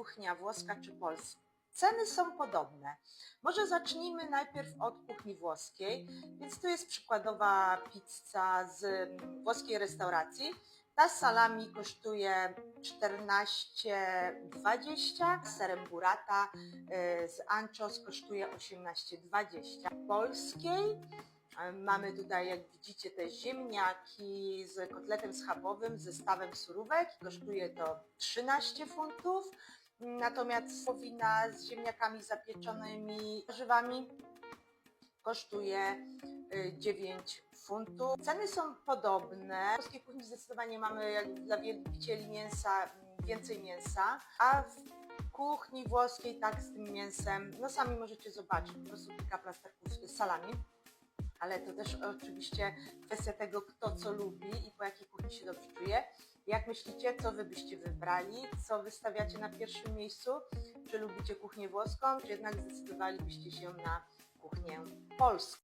kuchnia włoska czy polska? Ceny są podobne. Może zacznijmy najpierw od kuchni włoskiej. Więc tu jest przykładowa pizza z włoskiej restauracji. Ta z salami kosztuje 14,20, z serem burrata y, z anchos kosztuje 18,20. Polskiej y, mamy tutaj, jak widzicie, te ziemniaki z kotletem schabowym, zestawem surówek. Kosztuje to 13 funtów. Natomiast wołowina z ziemniakami zapieczonymi warzywami kosztuje y, 9 funtów. Ceny są podobne. W polskiej kuchni zdecydowanie mamy dla wielbicieli mięsa więcej mięsa, a w kuchni włoskiej tak z tym mięsem, no sami możecie zobaczyć, po prostu kilka plasterków z salami. Ale to też oczywiście kwestia tego, kto co lubi i po jakiej kuchni się dobrze czuje. Jak myślicie, co wy byście wybrali? Co wystawiacie na pierwszym miejscu? Czy lubicie kuchnię włoską, czy jednak zdecydowalibyście się na kuchnię polską?